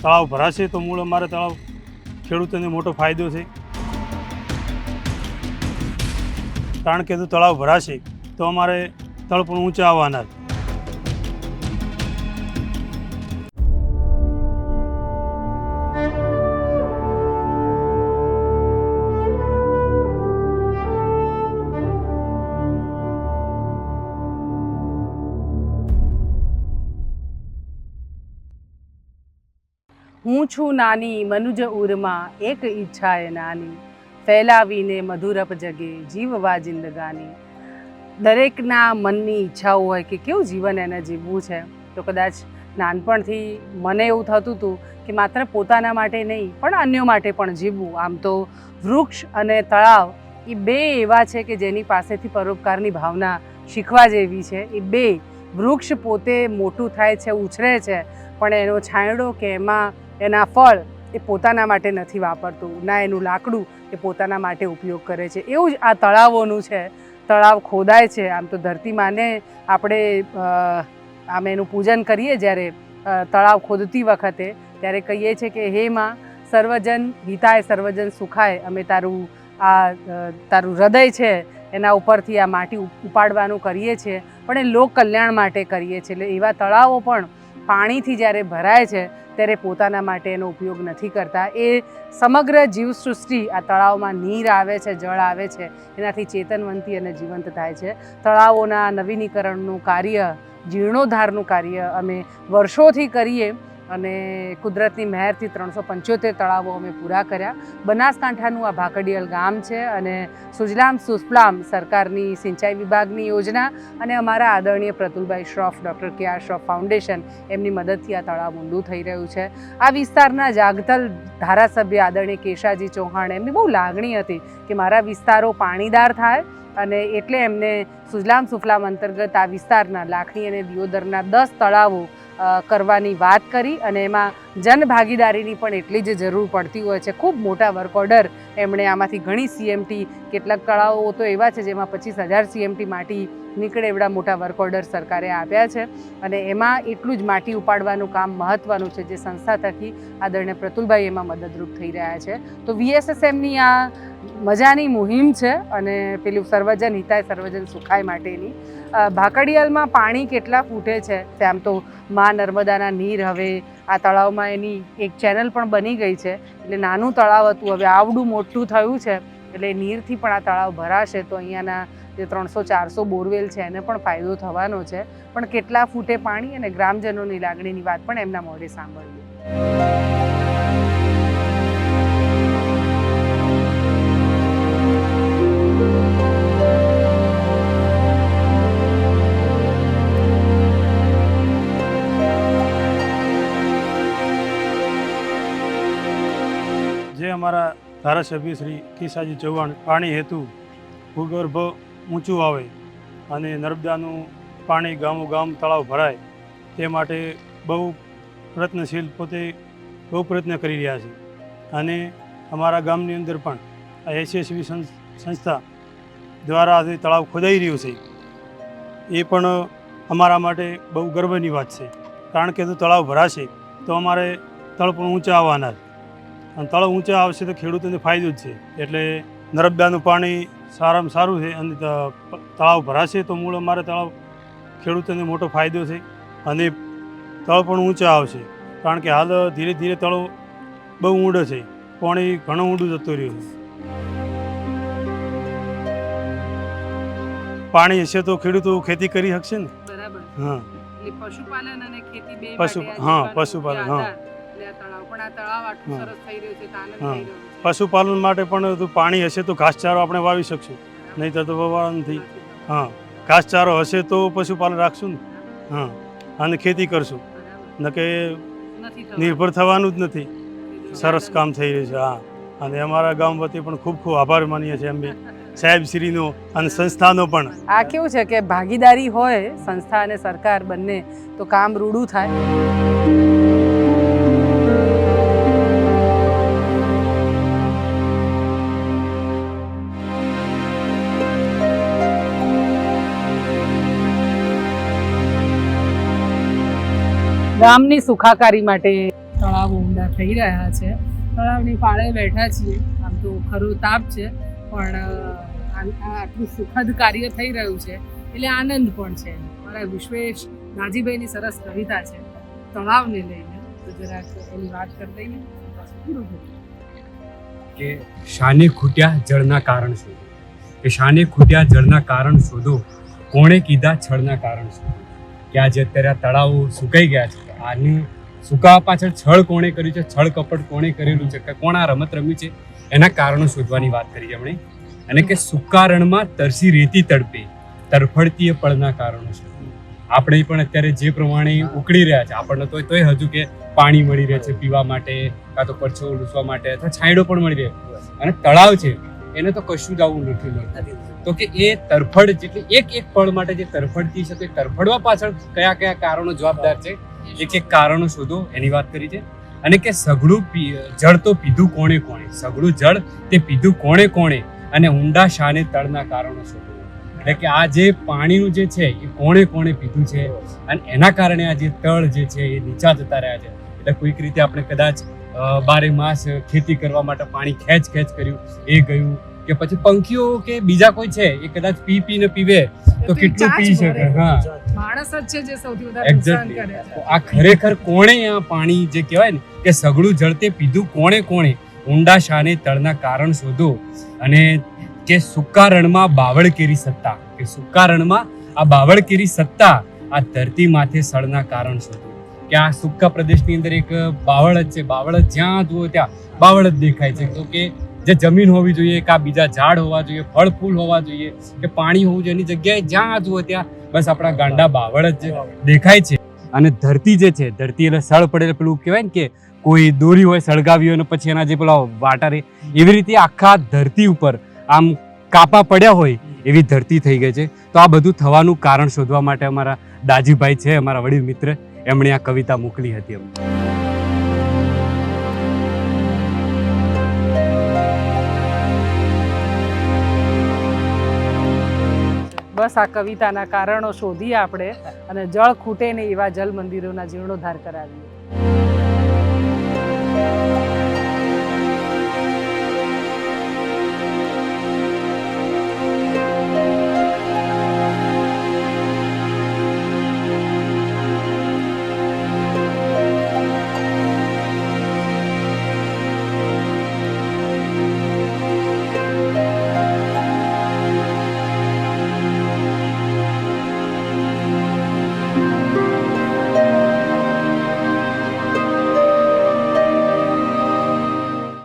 તળાવ ભરાશે તો મૂળ અમારે તળાવ ખેડૂતોને મોટો ફાયદો છે કારણ કે જો તળાવ ભરાશે તો અમારે તળ પણ ઊંચા આવવાના છે. હું છું નાની મનુજ ઉરમાં એક ઈચ્છાએ નાની. ફેલાવીને મધુરપ જગે જીવવા જિંદગાની. દરેકના મનની ઈચ્છાઓ હોય કે કેવું જીવન એને જીવવું છે? તો કદાચ નાનપણથી મને એવું થતું હતું કે માત્ર પોતાના માટે નહીં, પણ અન્યો માટે પણ જીવવું. આમ તો વૃક્ષ અને તળાવ એ બે એવા છે કે જેની પાસેથી પરોપકારની ભાવના શીખવા જેવી છે. એ બે વૃક્ષ પોતે મોટું થાય છે, ઉછરે છે, પણ એનો છાંયડો કે એમાં એના ફળ એ પોતાના માટે નથી વાપરતું, ના એનું લાકડું એ પોતાના માટે ઉપયોગ કરે છે. એવું જ આ તળાવોનું છે. તળાવ ખોદાય છે. આમ તો ધરતી માને આપણે આમ એનું પૂજન કરીએ જ્યારે તળાવ ખોદતી વખતે ત્યારે કહીએ છીએ કે, હે માં, સર્વજન હિતાય, સર્વજન સુખાય. અમે તારું, આ તારું હૃદય છે, એના ઉપરથી આ માટી ઉપાડવાનું કરીએ છીએ. પણ એ લોક કલ્યાણ માટે કરીએ છીએ. એટલે એવા તળાવો પણ પાણીથી જ્યારે ભરાય છે ત્યારે પોતાના માટે એનો ઉપયોગ નથી કરતા. એ સમગ્ર જીવસૃષ્ટિ આ તળાવમાં નીર આવે છે, જળ આવે છે, એનાથી ચેતનવંતી અને જીવંત થાય છે. તળાવોના નવીનીકરણનું કાર્ય, જીર્ણોદ્ધારનું કાર્ય અમે વર્ષોથી કરીએ અને કુદરતની મહેરથી ત્રણસો પંચોતેર તળાવો અમે પૂરા કર્યા. બનાસકાંઠાનું આ ભાકડિયલ ગામ છે અને સુજલામ સુફલામ સરકારની સિંચાઈ વિભાગની યોજના અને અમારા આદરણીય Pratulbhai Shroff, doctor K R Shroff Foundation એમની મદદથી આ તળાવ ઊંડું થઈ રહ્યું છે. આ વિસ્તારના જાગતલ ધારાસભ્ય આદરણીય કેશાજી ચૌહાણ એમની બહુ લાગણી હતી કે મારા વિસ્તારો પાણીદાર થાય અને એટલે એમને સુજલામ સુફલામ અંતર્ગત આ વિસ્તારના લાખણી અને દિયોદરના દસ તળાવો કરવાની વાત કરી અને એમાં જનભાગીદારીની પણ એટલી જ જરૂર પડતી હોય છે. ખૂબ મોટા વર્ક ઓર્ડર એમણે આમાંથી ઘણી સીએમટી કેટલાક કળાઓ તો એવા છે જેમાં પચીસ હજાર સીએમટી માટી નીકળે એવડા મોટા વર્ક ઓર્ડર સરકારે આપ્યા છે. અને એમાં એટલું જ માટી ઉપાડવાનું કામ મહત્ત્વનું છે જે સંસ્થા થકી આદરણીય પ્રતુલભાઈ એમાં મદદરૂપ થઈ રહ્યા છે. તો વીએસએસએમની આ મજાની મુહિમ છે અને પેલું સર્વજન હિતાય સર્વજન સુખાય માટેની. ભાકડિયાલમાં પાણી કેટલા ફૂટે છે? આમ તો મા નર્મદાના નીર હવે આ તળાવમાં એની એક ચેનલ પણ બની ગઈ છે. એટલે નાનું તળાવ હતું, હવે આવડું મોટું થયું છે. એટલે નીરથી પણ આ તળાવ ભરાશે તો અહીંયાના જે ત્રણસો ચારસો બોરવેલ છે એને પણ ફાયદો થવાનો છે. પણ કેટલા ફૂટે પાણી? અને ગ્રામજનોની લાગણીની વાત પણ એમના મોઢે સાંભળીએ અમારા ધારાસભ્ય શ્રી કિસાજી ચૌહાણ, પાણી હેતુ, ભૂગર્ભ ઊંચું આવે અને નર્મદાનું પાણી ગામો ગામ તળાવ ભરાય, તે માટે બહુ પ્રયત્નશીલ પોતે બહુ પ્રયત્ન કરી રહ્યા છે. અને અમારા ગામની અંદર પણ આ એસએસવી સંસ્થા દ્વારા આજે તળાવ ખોદાઈ રહ્યું છે. એ પણ અમારા માટે બહુ ગર્વની વાત છે. કારણ કે જો તળાવ ભરાશે તો અમારે તળ પણ ઊંચા આવવાના છે. અને તળ ઊંચા આવશે તો ખેડૂતોને ફાયદો જ છે. એટલે નર્મદાનું પાણી સારામાં સારું છે અને તળાવ ભરાશે તો મૂળ અમારે તળાવ ખેડૂતોને મોટો ફાયદો છે અને તળ પણ ઊંચા આવશે. કારણ કે હાલ ધીરે ધીરે તળો બહુ ઊંડો છે. પાણી ઘણું ઊંડું જતું રહ્યું છે. પાણી હશે તો ખેડૂતો ખેતી કરી શકશે ને? હા. પશુપાલન હા, પશુપાલન, હા. આધાર. તળાવ. પણ આ તળાવ આટલું સરસ થઈ રહ્યું છે તો આનંદ થઈ રહ્યો છે. પશુપાલન માટે પણ પાણી હશે તો ઘાસચારો આપણે વાવી શકશું. નહીં તો વાવવાનું નથી હા. ઘાસચારો હશે તો પશુપાલન રાખશું ને? હા. અને ખેતી કરશું. ન કે નિર્ભર થવાનું જ નથી. સરસ કામ થઈ રહ્યું છે હા. અને અમારા ગામ વતી પણ ખૂબ ખૂબ આભાર માનીએ છીએ અમે સાહેબ શ્રીનો અને સંસ્થાનો પણ. આ કેવું છે કે ભાગીદારી હોય સંસ્થા અને સરકાર બંને તો કામ રૂડું થાય? ગામની સુખાકારી માટે તળાવ ઊંડા થઈ રહ્યા છે. તળાવની પાળે બેઠા છીએ. આમ તો ખરો તાપ છે પણ આટલું સુખદ કાર્ય થઈ રહ્યું છે એટલે આનંદ પણ છે. મારા વિશ્વેશ નાજીભાઈની સરસ કવિતા છે. તળાવને લઈને તો જરાક એની વાત કરી દઈએ પૂરું કે શાને ખૂટ્યા જળના કારણ શોધો. કે શાને ખૂટ્યા જળના કારણ શોધો. કોણે કીધા છળના કારણ શોધો. કે આજે અત્યારે આ તળાવો સુકાઈ ગયા છે. આની સુકાવા પાછળ છળ કોણે કર્યું છે? છળ કપટ કોણે કરેલું છે? કે કોણ આ રમત રમ્યું છે? એના કારણો શોધવાની વાત કરી એમણે અને કે સૂકા રણમાં તરસી રેતી તડપે, તરફડતી એ પળના કારણો છે. આપણે પણ અત્યારે જે પ્રમાણે ઉકળી રહ્યા છે, આપણને તો તોય હજુ કે પાણી મળી રહે છે પીવા માટે, કાં તો પરછો લૂસવા માટે, અથવા છાંયડો પણ મળી રહે. અને તળાવ છે, એને તો કશું જ આવું નથી મળતું. તો કે એ તરફડ જેટલી એક એક પળ માટે જે તરફડતી છે, તો એ તરફડવા પાછળ કયા કયા કારણો જવાબદાર છે? એક એક કારણો શોધો એની વાત કરી છે. અને કે સઘળું જળ તો પીધું કોણે કોણે? સઘળું જળ તે પીધું કોણે કોણે? અને ઊંડા શાને તળના કારણો શોધો. એટલે કે આ જે પાણીનું જે છે એ કોણે કોણે પીધું છે? અને એના કારણે આ જે તળ જે છે એ નીચા જતા રહ્યા છે. એટલે કોઈક રીતે આપણે કદાચ બારે માસ ખેતી કરવા માટે પાણી ખેંચ ખેંચ કર્યું એ ગયું કે પછી પંખીઓ કે બીજા કોઈ છે એ કદાચ પી પીને પીવે તો કેટલું પી શકે? હા. માણસ જ છે જે સૌથી વધારે નુકસાન કરે છે. આ ખરેખર કોણે આ પાણી જે કહેવાય ને કે સગળું જળતે પીધું કોણે કોણે? ઊંડા શાને તળના કારણ શોધો અને કે સુકા રણમાં બાવળ કેરી સત્તા? કે સૂકા રણમાં આ બાવળ કેરી સત્તા આ ધરતી માથે સળના કારણ શોધો? કે આ સૂકા પ્રદેશની અંદર એક બાવળ જ છે બાવળ જ્યાં જુઓ ત્યાં બાવળ જ દેખાય છે. તો કે જે જમીન હોવી જોઈએ કે આ બીજા ઝાડ હોવા જોઈએ ફળ ફૂલ હોવા જોઈએ કે પાણી હોવું જોઈએ એની જગ્યાએ જ્યાં જુઓ ત્યાં બસ આપણા ગાંડા બાવળ જ દેખાય છે. અને ધરતી જે છે, ધરતી એટલે સળ પડેલ પેલું કહેવાય ને કે કોઈ દોરી હોય, સળગાવી હોય અને પછી એના જે પેલા વાટા રે, એવી રીતે આખા ધરતી ઉપર આમ કાપા પડ્યા હોય એવી ધરતી થઈ ગઈ છે. તો આ બધું થવાનું કારણ શોધવા માટે અમારા દાજીભાઈ છે, અમારા વડીલ મિત્ર, એમણે આ કવિતા મોકલી હતી અમને. બસ આ કવિતાના કારણો શોધીએ આપણે અને જળ ખૂટે નહીં એવા જલ મંદિરોના જીર્ણોદ્ધાર કરાવીએ.